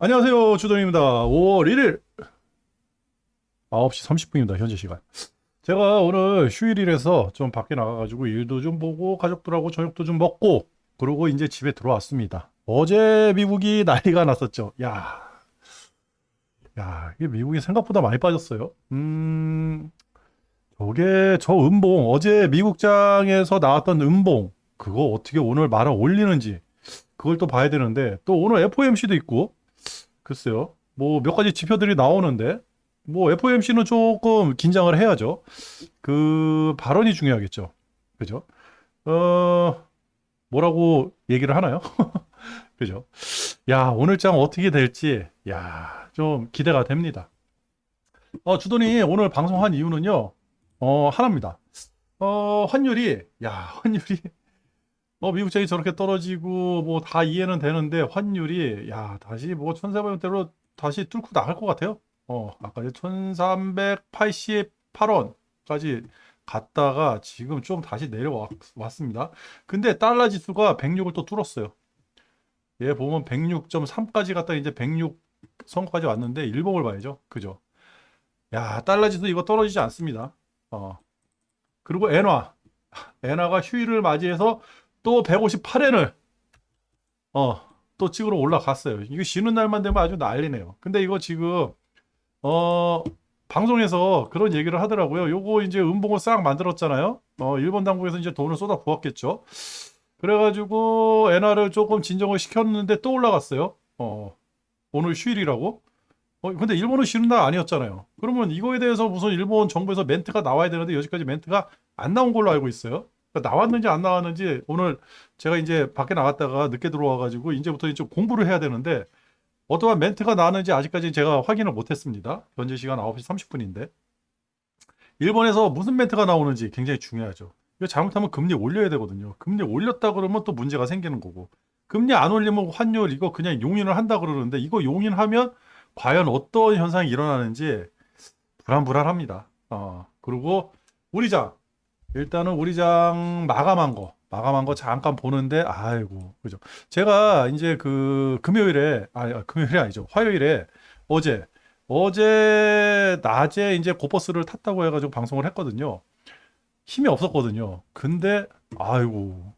안녕하세요. 주동입니다. 5월 1일 9시 30분입니다. 현재 시간. 제가 오늘 휴일이라서 좀 밖에 나가가지고 일도 좀 보고 가족들하고 저녁도 좀 먹고 그러고 이제 집에 들어왔습니다. 어제 미국이 난리가 났었죠. 야, 야, 이게 미국이 생각보다 많이 빠졌어요. 음, 저게 저 음봉 어제 미국장에서 나왔던 음봉 그거 어떻게 오늘 말아 올리는지 그걸 또 봐야 되는데 또 오늘 FOMC도 있고 글쎄요. 뭐 몇 가지 지표들이 나오는데 뭐 FOMC는 조금 긴장을 해야죠. 그 발언이 중요하겠죠. 그죠? 어 뭐라고 얘기를 하나요? 그죠? 야, 오늘 장 어떻게 될지 야, 좀 기대가 됩니다. 어, 주돈이 오늘 방송한 이유는요. 어, 하나입니다. 어, 환율이 야, 환율이 어, 미국장이 저렇게 떨어지고 뭐 다 이해는 되는데 환율이 야 다시 뭐 1,400원대로 다시 뚫고 나갈 것 같아요. 어 아까 1,388원까지 갔다가 지금 좀 다시 내려왔습니다. 근데 달러 지수가 106을 또 뚫었어요. 얘 보면 106.3까지 갔다 이제 106 선까지 왔는데 일봉을 봐야죠. 그죠? 야 달러 지수 이거 떨어지지 않습니다. 어 그리고 엔화 엔화가 휴일을 맞이해서 또 158엔을 어, 또 찍으러 올라갔어요. 이거 쉬는 날만 되면 아주 난리네요. 근데 이거 지금 어, 방송에서 그런 얘기를 하더라고요. 요거 이제 음봉을 싹 만들었잖아요. 어, 일본 당국에서 이제 돈을 쏟아 부었겠죠. 그래가지고 엔화를 조금 진정을 시켰는데 또 올라갔어요. 어, 오늘 휴일이라고. 어, 근데 일본은 쉬는 날 아니었잖아요. 그러면 이거에 대해서 무슨 일본 정부에서 멘트가 나와야 되는데 여기까지 멘트가 안 나온 걸로 알고 있어요. 그러니까 나왔는지 안 나왔는지 오늘 제가 이제 밖에 나갔다가 늦게 들어와가지고 이제부터 좀 공부를 해야 되는데 어떠한 멘트가 나왔는지 아직까지 제가 확인을 못했습니다. 현재 시간 9시 30분인데 일본에서 무슨 멘트가 나오는지 굉장히 중요하죠. 이거 잘못하면 금리 올려야 되거든요. 금리 올렸다 그러면 또 문제가 생기는 거고 금리 안 올리면 환율 이거 그냥 용인을 한다 그러는데 이거 용인하면 과연 어떤 현상이 일어나는지 불안불안합니다. 어, 그리고 우리 장 일단은 우리 장 마감한 거, 마감한 거 잠깐 보는데, 아이고, 그죠. 제가 이제 그 금요일에, 아, 금요일이 아니죠. 화요일에 어제, 어제 낮에 이제 고버스를 탔다고 해가지고 방송을 했거든요. 힘이 없었거든요. 근데, 아이고.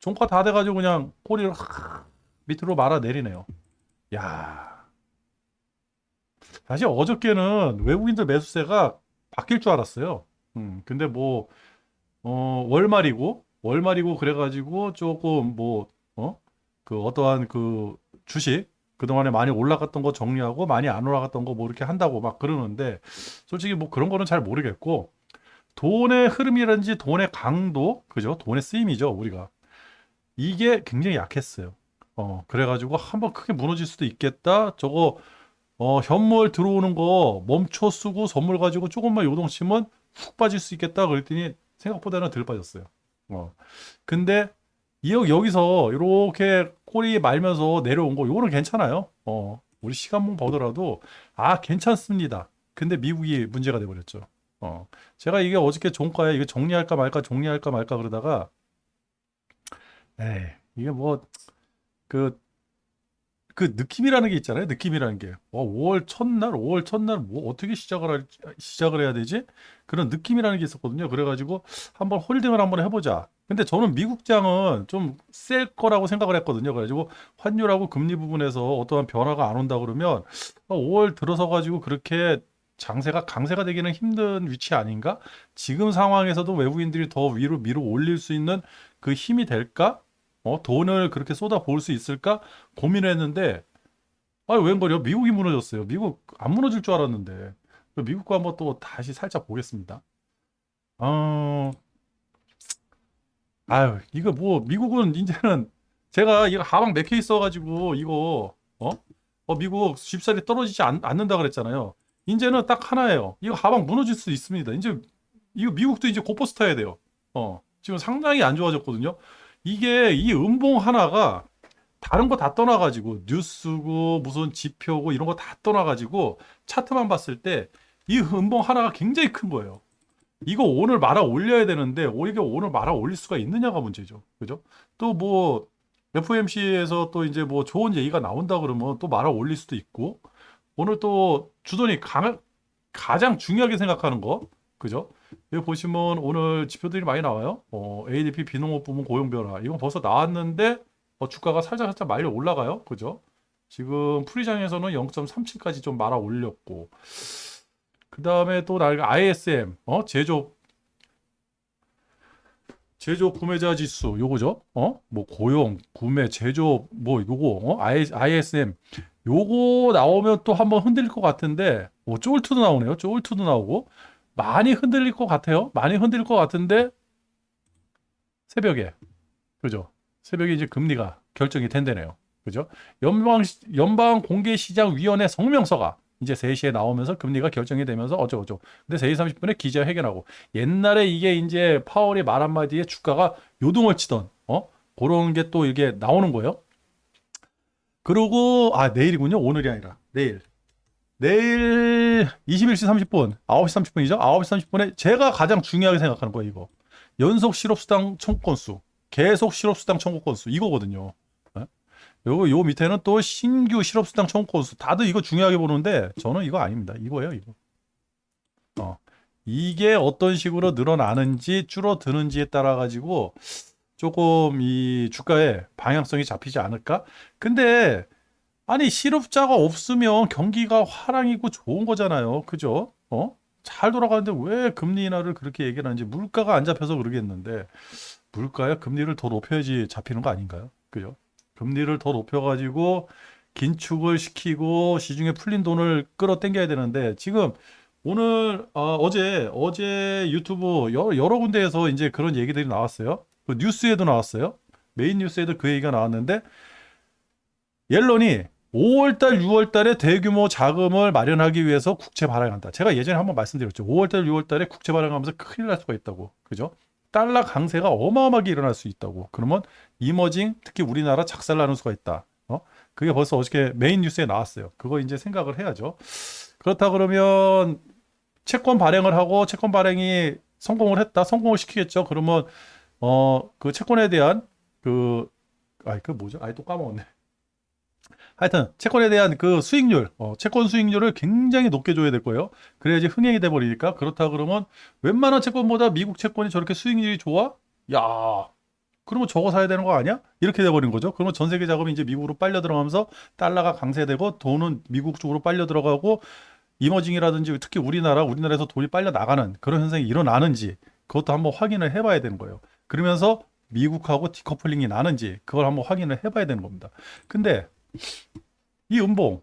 종가 다 돼가지고 그냥 꼬리를 확 밑으로 말아 내리네요. 야. 사실 어저께는 외국인들 매수세가 바뀔 줄 알았어요. 음, 근데 뭐, 어, 월말이고, 월말이고 그래가지고 조금 뭐, 어? 그 어떠한 그 주식, 그동안에 많이 올라갔던 거 정리하고 많이 안 올라갔던 거 뭐 이렇게 한다고 막 그러는데, 솔직히 뭐 그런 거는 잘 모르겠고, 돈의 흐름이라든지 돈의 강도, 그죠? 돈의 쓰임이죠, 우리가. 이게 굉장히 약했어요. 어, 그래가지고 한번 크게 무너질 수도 있겠다. 저거 어, 현물 들어오는 거 멈춰 쓰고 선물 가지고 조금만 요동치면 훅 빠질 수 있겠다 그랬더니 생각보다는 덜 빠졌어요. 어. 근데 이 여기서 이렇게 꼬리 말면서 내려온 거 요거는 괜찮아요. 어. 우리 시간만 보더라도 아 괜찮습니다. 근데 미국이 문제가 돼 버렸죠. 어. 제가 이게 어저께 종가에 이거 정리할까 말까 정리할까 말까 그러다가 에이 이게 뭐 그 그 느낌이라는 게 있잖아요. 느낌이라는 게. 와, 5월 첫날, 5월 첫날 뭐 어떻게 시작을 할, 시작을 해야 되지? 그런 느낌이라는 게 있었거든요. 그래 가지고 한번 홀딩을 한번 해 보자. 근데 저는 미국장은 좀 셀 거라고 생각을 했거든요. 그래 가지고 환율하고 금리 부분에서 어떠한 변화가 안 온다 그러면 5월 들어서 가지고 그렇게 장세가 강세가 되기는 힘든 위치 아닌가? 지금 상황에서도 외국인들이 더 위로 밀어 올릴 수 있는 그 힘이 될까? 어, 돈을 그렇게 쏟아 부을 수 있을까 고민했는데 아 웬걸요? 미국이 무너졌어요. 미국 안 무너질 줄 알았는데 미국과 한번 또 다시 살짝 보겠습니다. 어, 아유 이거 뭐 미국은 이제는 제가 이거 하방 맥혀 있어가지고 이거 어? 어 미국 쉽사리 떨어지지 않, 않는다 그랬잖아요. 이제는 딱 하나예요. 이거 하방 무너질 수 있습니다. 이제 이거 미국도 이제 고퍼스 타야 돼요. 어 지금 상당히 안 좋아졌거든요. 이게 이 음봉 하나가 다른 거 다 떠나가지고 뉴스고 무슨 지표고 이런 거 다 떠나가지고 차트만 봤을 때 이 음봉 하나가 굉장히 큰 거예요. 이거 오늘 말아 올려야 되는데 이게 오늘 말아 올릴 수가 있느냐가 문제죠. 그죠? 또 뭐 FOMC에서 또 이제 뭐 좋은 얘기가 나온다 그러면 또 말아 올릴 수도 있고 오늘 또 주돈이 강, 가장 중요하게 생각하는 거 그죠? 여기 보시면 오늘 지표들이 많이 나와요. 어, ADP 비농업 부문 고용 변화 이건 벌써 나왔는데 어, 주가가 살짝 살짝 말려 올라가요. 그죠? 지금 프리장에서는 0.37까지 좀 말아 올렸고 그 다음에 또 나가 ISM 어 제조 제조 구매자 지수 요거죠. 어? 뭐 고용, 구매, 제조 뭐 요거 어? ISM 요거 나오면 또 한번 흔들릴 것 같은데 뭐 쫄투도 나오네요. 쫄투도 나오고 많이 흔들릴 것 같아요. 많이 흔들릴 것 같은데 새벽에 그죠? 새벽에 이제 금리가 결정이 된대네요. 그죠? 연방 연방 공개 시장 위원회 성명서가 이제 3시에 나오면서 금리가 결정이 되면서 어쩌고저쩌고. 근데 3시 30분에 기자회견하고 옛날에 이게 이제 파월이 말 한마디에 주가가 요동을 치던 어? 그런 게 또 이게 나오는 거예요. 그리고 아 내일이군요. 오늘이 아니라 내일. 내일 21시 30분, 9시 30분이죠. 9시 30분에 제가 가장 중요하게 생각하는 거예요, 이거. 연속 실업수당 청구 건수, 계속 실업수당 청구 건수 이거거든요. 요거 요 밑에는 또 신규 실업수당 청구 건수 다들 이거 중요하게 보는데 저는 이거 아닙니다. 이거예요, 이거. 어. 이게 어떤 식으로 늘어나는지 줄어드는지에 따라 가지고 조금 이 주가의 방향성이 잡히지 않을까? 근데 아니 실업자가 없으면 경기가 화랑이고 좋은 거잖아요. 그죠? 어? 잘 돌아가는데 왜 금리 인하를 그렇게 얘기를 하는지 물가가 안 잡혀서 그러겠는데 물가야 금리를 더 높여야지 잡히는 거 아닌가요? 그죠? 금리를 더 높여가지고 긴축을 시키고 시중에 풀린 돈을 끌어당겨야 되는데 지금 오늘 어, 제 어제 유튜브 여러, 여러 군데에서 이제 그런 얘기들이 나왔어요. 그 뉴스에도 나왔어요. 메인 뉴스에도 그 얘기가 나왔는데 옐런이 5월달, 6월달에 대규모 자금을 마련하기 위해서 국채 발행한다. 제가 예전에 한번 말씀드렸죠. 5월달, 6월달에 국채 발행하면서 큰일 날 수가 있다고. 그죠? 달러 강세가 어마어마하게 일어날 수 있다고. 그러면 이머징 특히 우리나라 작살나는 수가 있다. 어? 그게 벌써 어저께 메인 뉴스에 나왔어요. 그거 이제 생각을 해야죠. 그렇다 그러면 채권 발행을 하고 채권 발행이 성공을 했다. 성공을 시키겠죠. 그러면 어 그 채권에 대한 그 아이 그 뭐죠? 아이 또 까먹었네. 하여튼 채권에 대한 그 수익률, 어, 채권 수익률을 굉장히 높게 줘야 될 거예요. 그래야지 흥행이 돼 버리니까 그렇다 그러면 웬만한 채권보다 미국 채권이 저렇게 수익률이 좋아? 야, 그러면 저거 사야 되는 거 아니야? 이렇게 돼 버린 거죠. 그러면 전 세계 자금이 이제 미국으로 빨려 들어가면서 달러가 강세되고 돈은 미국 쪽으로 빨려 들어가고 이머징이라든지 특히 우리나라, 우리나라에서 돈이 빨려 나가는 그런 현상이 일어나는지 그것도 한번 확인을 해봐야 되는 거예요. 그러면서 미국하고 디커플링이 나는지 그걸 한번 확인을 해봐야 되는 겁니다. 근데 이 음봉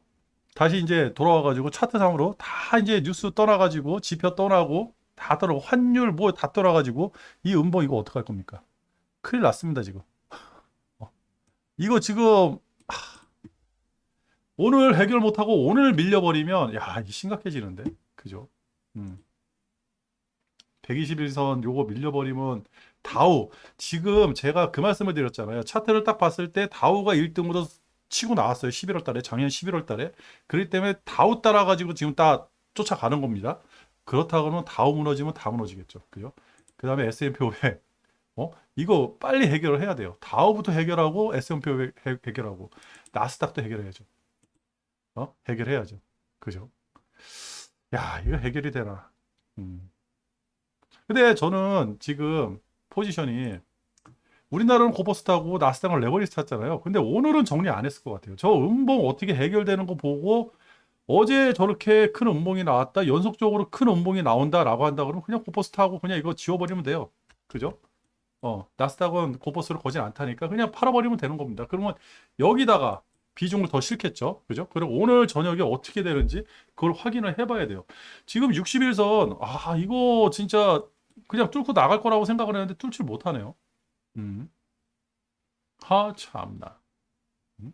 다시 이제 돌아와 가지고 차트상으로 다 이제 뉴스 떠나 가지고 지표 떠나고 다 떠나고 환율 뭐 다 떠나 가지고 이 음봉 이거 어떡할 겁니까? 큰일 났습니다 지금. 어. 이거 지금 하, 오늘 해결 못 하고 오늘 밀려버리면 야 심각해지는데 그죠? 음. 121선 요거 밀려버리면 다우 지금 제가 그 말씀을 드렸잖아요. 차트를 딱 봤을 때 다우가 1등으로 치고 나왔어요. 11월 달에 작년 11월 달에. 그렇기 때문에 다우 따라 가지고 지금 딱 쫓아가는 겁니다. 그렇다 그러면 다우 무너지면 다 무너지겠죠. 그죠? 그다음에 S&P 500. 어? 이거 빨리 해결을 해야 돼요. 다우부터 해결하고 S&P 500 해, 해결하고 나스닥도 해결해야죠. 어? 해결해야죠. 그죠? 야, 이거 해결이 되나? 음. 근데 저는 지금 포지션이 우리나라는 고퍼스타고 나스닥은 레버리지 탔잖아요. 근데 오늘은 정리 안 했을 것 같아요. 저 음봉 어떻게 해결되는 거 보고 어제 저렇게 큰 음봉이 나왔다, 연속적으로 큰 음봉이 나온다라고 한다 그러면 그냥 고퍼스타하고 그냥 이거 지워버리면 돼요. 그죠? 어, 나스닥은 고퍼스를 거진 않다니까 그냥 팔아버리면 되는 겁니다. 그러면 여기다가 비중을 더 실겠죠. 그죠? 그리고 오늘 저녁에 어떻게 되는지 그걸 확인을 해봐야 돼요. 지금 61선, 아, 이거 진짜 그냥 뚫고 나갈 거라고 생각을 했는데 뚫질 못하네요. 음. 하 참나. 음?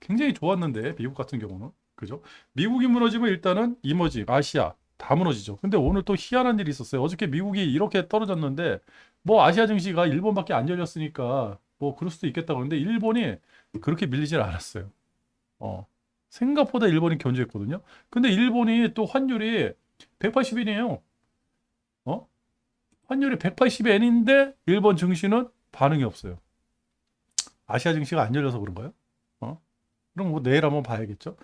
굉장히 좋았는데 미국 같은 경우는 그죠? 미국이 무너지면 일단은 이머지 아시아 다 무너지죠. 근데 오늘 또 희한한 일이 있었어요. 어저께 미국이 이렇게 떨어졌는데 뭐 아시아 증시가 일본밖에 안 열렸으니까 뭐 그럴 수도 있겠다 그런데 일본이 그렇게 밀리질 않았어요. 어. 생각보다 일본이 견제했거든요. 근데 일본이 또 환율이 180인이에요. 어? 환율이 180엔인데 일본 증시는 반응이 없어요. 아시아 증시가 안 열려서 그런가요? 어? 그럼 뭐 내일 한번 봐야겠죠.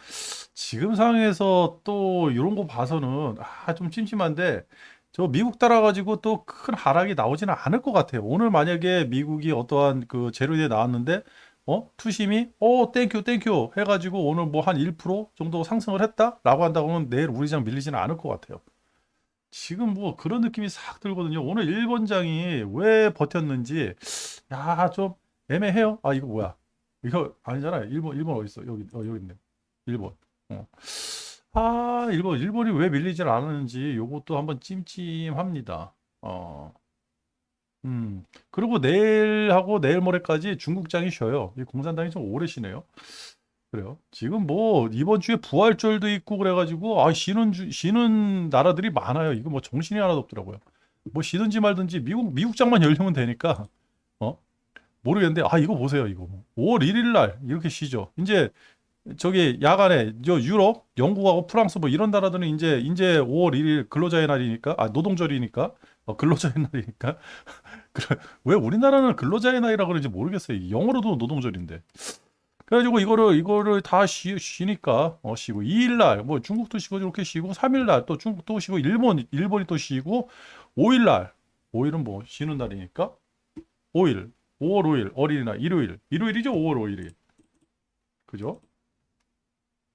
지금 상황에서 또 이런 거 봐서는 아, 좀 찜찜한데 저 미국 따라가지고 또 큰 하락이 나오지는 않을 것 같아요. 오늘 만약에 미국이 어떠한 그 재료에 나왔는데 어 투심이 어 땡큐 땡큐 해가지고 오늘 뭐 한 1% 정도 상승을 했다라고 한다고는 내일 우리 장 밀리지는 않을 것 같아요. 지금 뭐 그런 느낌이 싹 들거든요. 오늘 일본장이 왜 버텼는지 야 좀 애매해요. 아 이거 뭐야? 이거 아니잖아요. 일본 일본 어디 있어? 여기 어 여기 있네. 일본. 어. 아 일본 일본이 왜 밀리질 않았는지 요것도 한번 찜찜합니다. 어. 음. 그리고 내일하고 내일 모레까지 중국장이 쉬어요. 이 공산당이 좀 오래 쉬네요. 그래요. 지금 뭐 이번 주에 부활절도 있고 그래가지고 아 쉬는 주, 쉬는 나라들이 많아요. 이거 뭐 정신이 하나도 없더라고요. 뭐 쉬든지 말든지 미국 미국장만 열리면 되니까 어 모르겠는데 아 이거 보세요 이거 5월 1일 날 이렇게 쉬죠. 이제 저기 야간에 저 유럽, 영국하고 프랑스 뭐 이런 나라들은 이제 이제 5월 1일 근로자의 날이니까 아 노동절이니까 어, 근로자의 날이니까 그래, 왜 우리나라는 근로자의 날이라 그런지 모르겠어요. 영어로도 노동절인데. 그래가지고 이거를 이거를 다 쉬, 쉬니까 어 쉬고. 2일 날 뭐 중국도 쉬고 이렇게 쉬고 3일 날 또 중국도 쉬고 일본 일본이 또 쉬고 5일 날 5일은 뭐 쉬는 날이니까? 5일 5월 5일 어린이날 일요일. 일요일이죠? 5월 5일이. 그죠?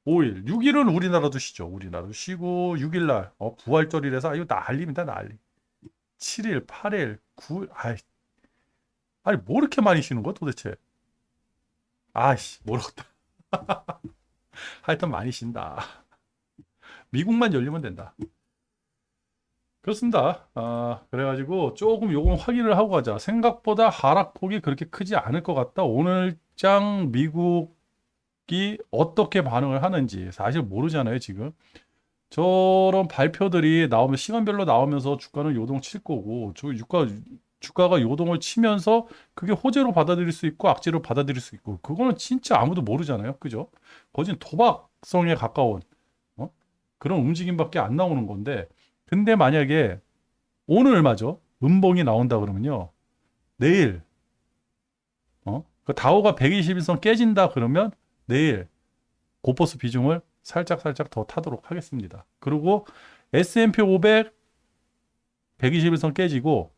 5일. 6일은 우리나라도 쉬죠. 우리나라도 쉬고 6일 날 어, 부활절이라서 이거 난리입니다 난리. 7일 8일 9일 아이. 아니 뭐 이렇게 많이 쉬는 거야 도대체 아이씨 모르겠다. 하여튼 많이 쉰다. 미국만 열리면 된다. 그렇습니다. 아 그래가지고 조금 요건 확인을 하고 가자. 생각보다 하락폭이 그렇게 크지 않을 것 같다. 오늘장 미국이 어떻게 반응을 하는지 사실 모르잖아요 지금. 저런 발표들이 나오면 시간별로 나오면서 주가는 요동 칠 거고 저 주가 주가가 요동을 치면서 그게 호재로 받아들일 수 있고 악재로 받아들일 수 있고 그거는 진짜 아무도 모르잖아요. 그죠? 거진 도박성에 가까운 어? 그런 움직임밖에 안 나오는 건데 근데 만약에 오늘 마저 음봉이 나온다 그러면요. 내일 어? 그 다우가 121선 깨진다 그러면 내일 고퍼스 비중을 살짝 살짝 더 타도록 하겠습니다. 그리고 S&P 500 121선 깨지고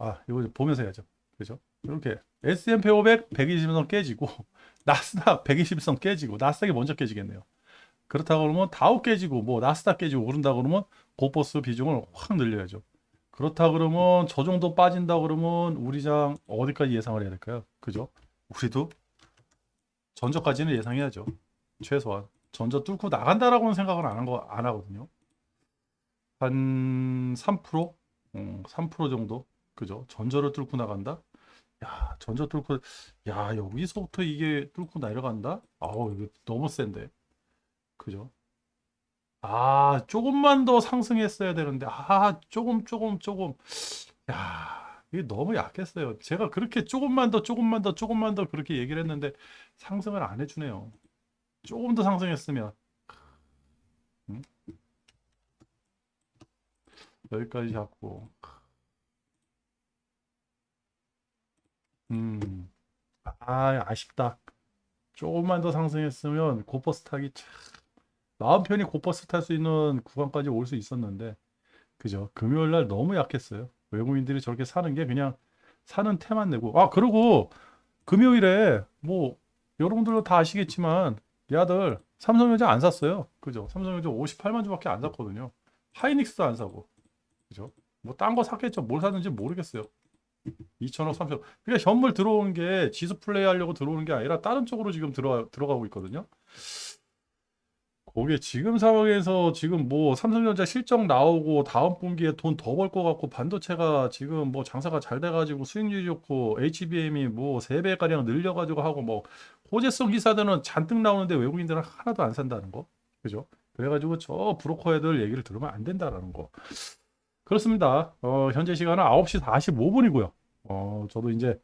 아, 이거 보면서 해야죠. 그죠? 이렇게 S&P 500 120선 깨지고 나스닥 120선 깨지고 나스닥이 먼저 깨지겠네요. 그렇다고 그러면 다우 깨지고 뭐 나스닥 깨지고 오른다 그러면 고버스 비중을 확 늘려야죠. 그렇다 그러면 저 정도 빠진다 그러면 우리 장 어디까지 예상을 해야 될까요? 그죠? 우리도 전저까지는 예상해야죠. 최소한 전저 뚫고 나간다라고는 생각을 안 한 거 안 하거든요. 한 3%? 음, 3% 정도 그죠? 전저를 뚫고 나간다? 야, 전저 뚫고, 야, 여기서부터 이게 뚫고 내려간다? 아우, 이거 너무 센데. 그죠? 아, 조금만 더 상승했어야 되는데, 아, 조금, 조금, 조금. 야, 이게 너무 약했어요. 제가 그렇게 조금만 더, 조금만 더, 조금만 더 그렇게 얘기를 했는데, 상승을 안 해 주네요. 조금 더 상승했으면. 응? 여기까지 잡고. 음, 아, 아쉽다. 조금만 더 상승했으면 고버스 타기 참 마음 편히 고버스 탈 수 있는 구간까지 올 수 있었는데 그죠? 금요일 날 너무 약했어요. 외국인들이 저렇게 사는 게 그냥 사는 태만 내고 아 그리고 금요일에 뭐 여러분들도 다 아시겠지만 내 아들 삼성전자 안 샀어요. 그죠? 삼성전자 58만 주밖에 안 샀거든요. 하이닉스도 안 사고 그죠? 뭐 딴 거 샀겠죠. 뭘 샀는지 모르겠어요. 2천억, 3천억. 그러니까 현물 들어오는 게 지수 플레이 하려고 들어오는 게 아니라 다른 쪽으로 지금 들어, 들어가고 있거든요. 거기에 지금 상황에서 지금 뭐 삼성전자 실적 나오고 다음 분기에 돈 더 벌 것 같고 반도체가 지금 뭐 장사가 잘 돼가지고 수익률이 좋고 HBM이 뭐 3배가량 늘려가지고 하고 뭐 호재성 기사들은 잔뜩 나오는데 외국인들은 하나도 안 산다는 거. 그죠? 그래가지고 저 브로커 애들 얘기를 들으면 안 된다라는 거. 그렇습니다. 어, 현재 시간은 9시 45분이고요. 어, 저도 이제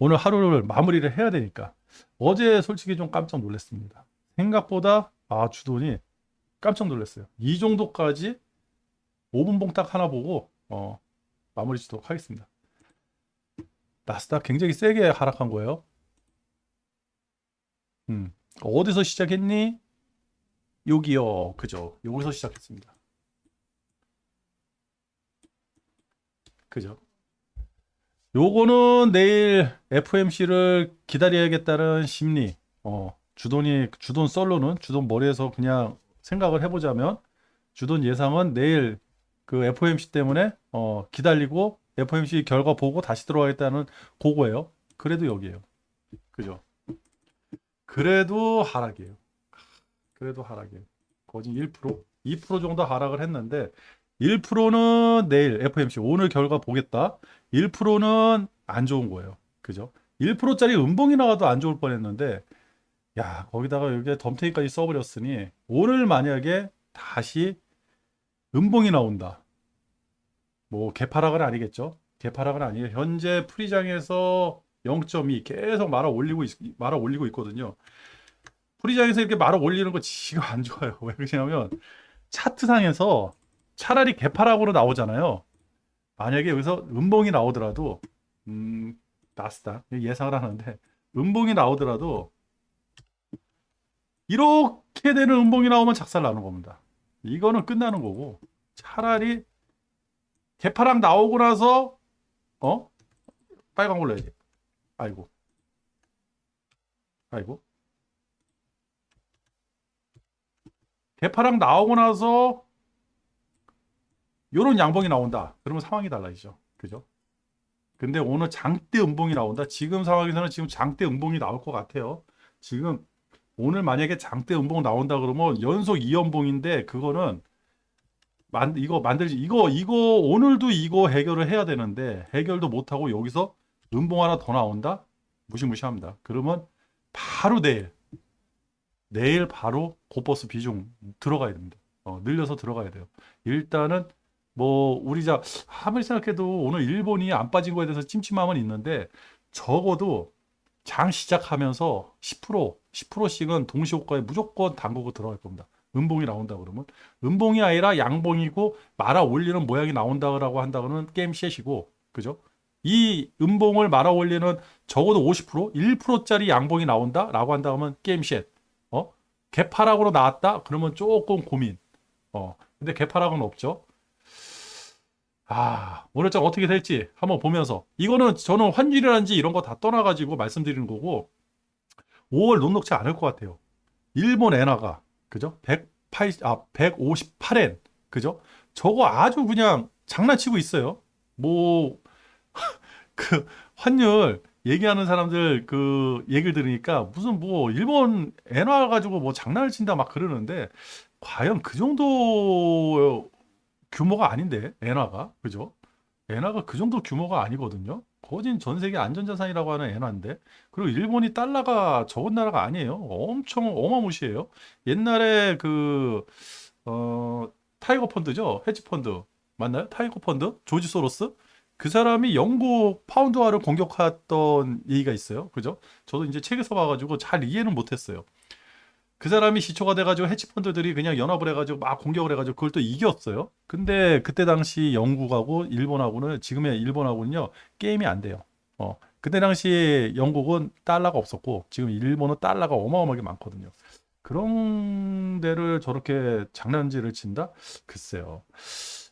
오늘 하루를 마무리를 해야 되니까 어제 솔직히 좀 깜짝 놀랐습니다. 생각보다 아 주돈이 깜짝 놀랐어요. 이 정도까지 5분 봉딱 하나 보고 어, 마무리 짓도록 하겠습니다. 나스닥 굉장히 세게 하락한 거예요. 음. 어디서 시작했니? 여기요. 그죠. 여기서 시작했습니다. 그죠. 요거는 내일 FMC를 기다려야겠다는 심리. 어, 주돈이 주돈 썰로는 주돈 머리에서 그냥 생각을 해보자면 주돈 예상은 내일 그 FOMC 때문에 어, 기다리고 FOMC 결과 보고 다시 들어가겠다는 그거예요. 그래도 여기에요. 그죠? 그래도 하락이에요. 그래도 하락이에요. 거진 1%, 2% 정도 하락을 했는데 1%는 내일 FOMC 오늘 결과 보겠다. 1%는 안 좋은 거예요. 그죠? 1%짜리 음봉이 나와도 안 좋을 뻔했는데 야 거기다가 여기에 덤테이까지 써버렸으니 오늘 만약에 다시 음봉이 나온다. 뭐 개파락은 아니겠죠. 개파락은 아니에요. 현재 프리장에서 0.2 계속 말아 올리고 있, 말아 올리고 있거든요. 프리장에서 이렇게 말아 올리는 거 지금 안 좋아요. 왜 그러냐면 차트상에서 차라리 개파락으로 나오잖아요. 만약에 여기서 음봉이 나오더라도 음, 나스닥 예상을 하는데 음봉이 나오더라도 이렇게 되는 음봉이 나오면 작살 나는 겁니다. 이거는 끝나는 거고 차라리 개파락 나오고 나서 어 빨간 걸로 해야지. 아이고 아이고 개파락 나오고 나서 요런 양봉이 나온다. 그러면 상황이 달라지죠. 그죠? 근데 오늘 장대 음봉이 나온다. 지금 상황에서는 지금 장대 음봉이 나올 것 같아요. 지금 오늘 만약에 장대 음봉 나온다 그러면 연속 2연봉인데 그거는 만 이거 만들지 이거 이거 오늘도 이거 해결을 해야 되는데 해결도 못 하고 여기서 음봉 하나 더 나온다? 무시무시합니다. 그러면 바로 내일 내일 바로 고버스 비중 들어가야 됩니다. 어, 늘려서 들어가야 돼요. 일단은 뭐 우리 자 아무리 생각해도 오늘 일본이 안 빠진 거에 대해서 찜찜함은 있는데 적어도 장 시작하면서 10% 10%씩은 동시 효과에 무조건 담그고 들어갈 겁니다. 음봉이 나온다 그러면 음봉이 아니라 양봉이고 말아 올리는 모양이 나온다라고 한다고는 게임 셋이고 그죠? 이 음봉을 말아 올리는 적어도 50% 1%짜리 양봉이 나온다라고 한다면 게임 셋. 어? 개파락으로 나왔다? 그러면 조금 고민. 어. 근데 개파락은 없죠. 아, 오늘 장 어떻게 될지 한번 보면서 이거는 저는 환율이라든지 이런 거 다 떠나가지고 말씀드리는 거고 5월 녹록치 않을 것 같아요. 일본 엔화가 그죠? 180, 아, 158엔 그죠? 저거 아주 그냥 장난치고 있어요. 뭐 그 환율 얘기하는 사람들 그 얘기를 들으니까 무슨 뭐 일본 엔화 가지고 뭐 장난을 친다 막 그러는데 과연 그 정도 규모가 아닌데 엔화가 그죠? 엔화가 그 정도 규모가 아니거든요. 거진 전 세계 안전자산이라고 하는 엔화인데 그리고 일본이 달러가 적은 나라가 아니에요. 엄청 어마무시해요. 옛날에 그 어, 타이거 펀드죠. 헤지 펀드 맞나요? 타이거 펀드 조지 소로스 그 사람이 영국 파운드화를 공격했던 얘기가 있어요. 그죠? 저도 이제 책에서 봐가지고 잘 이해는 못했어요. 그 사람이 시초가 돼가지고 해치펀드들이 그냥 연합을 해가지고 막 공격을 해가지고 그걸 또 이겼어요. 근데 그때 당시 영국하고 일본하고는 지금의 일본하고는요 게임이 안 돼요. 어 그때 당시 영국은 달러가 없었고 지금 일본은 달러가 어마어마하게 많거든요. 그런 데를 저렇게 장난질을 친다? 글쎄요.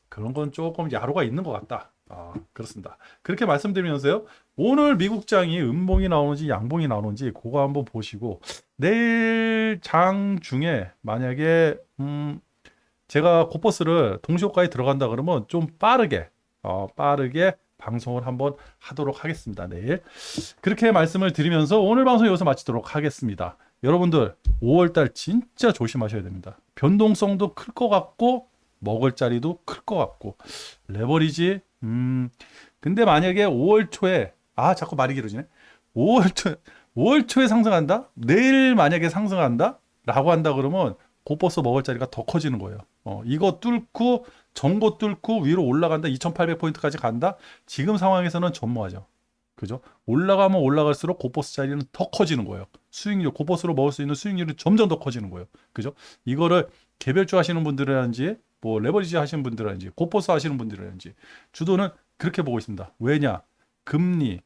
그런 건 조금 야로가 있는 것 같다. 아, 그렇습니다. 그렇게 말씀드리면서요. 오늘 미국장이 음봉이 나오는지 양봉이 나오는지 그거 한번 보시고 내일 장 중에 만약에 음 제가 코버스를 동시효과에 들어간다 그러면 좀 빠르게 어, 빠르게 방송을 한번 하도록 하겠습니다. 내일 그렇게 말씀을 드리면서 오늘 방송 여기서 마치도록 하겠습니다. 여러분들 5월달 진짜 조심하셔야 됩니다. 변동성도 클 것 같고 먹을 자리도 클 것 같고 레버리지 음. 근데 만약에 5월 초에 아 자꾸 말이 길어지네. 5월 초 5월 초에 상승한다? 내일 만약에 상승한다? 라고 한다 그러면 고버스 먹을 자리가 더 커지는 거예요. 어, 이거 뚫고 전고 뚫고 위로 올라간다. 2800포인트까지 간다? 지금 상황에서는 전무하죠. 그죠? 올라가면 올라갈수록 고버스 자리는 더 커지는 거예요 수익률 고버스로 먹을 수 있는 수익률이 점점 더 커지는 거예요 그죠 이거를 개별주 하시는 분들이라든지 뭐 레버리지 하시는 분들이라든지 고퍼스 하시는 분들이라든지 주도는 그렇게 보고 있습니다. 왜냐? 금리,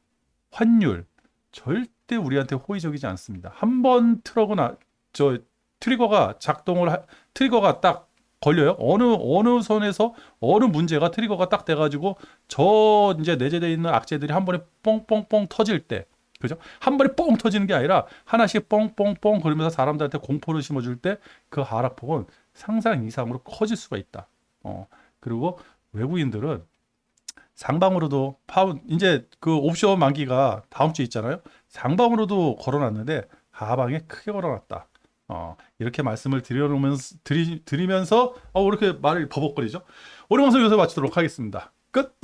환율 절대 우리한테 호의적이지 않습니다. 한 번 트럭은 아, 저 트리거가 작동을 하- 트리거가 딱 걸려요. 어느 어느 선에서 어느 문제가 트리거가 딱 돼가지고 저 이제 내재되어 있는 악재들이 한 번에 뻥뻥뻥 터질 때 그죠? 한 번에 뻥 터지는 게 아니라 하나씩 뻥뻥뻥 그러면서 사람들한테 공포를 심어줄 때 그 하락폭은 상상 이상으로 커질 수가 있다. 어 그리고 외국인들은 상방으로도 파운 이제 그 옵션 만기가 다음 주에 있잖아요. 상방으로도 걸어놨는데 하방에 크게 걸어놨다. 어 이렇게 말씀을 드리면서 드리, 드리면서 어 이렇게 말을 버벅거리죠. 오늘 방송 여기서 마치도록 하겠습니다. 끝.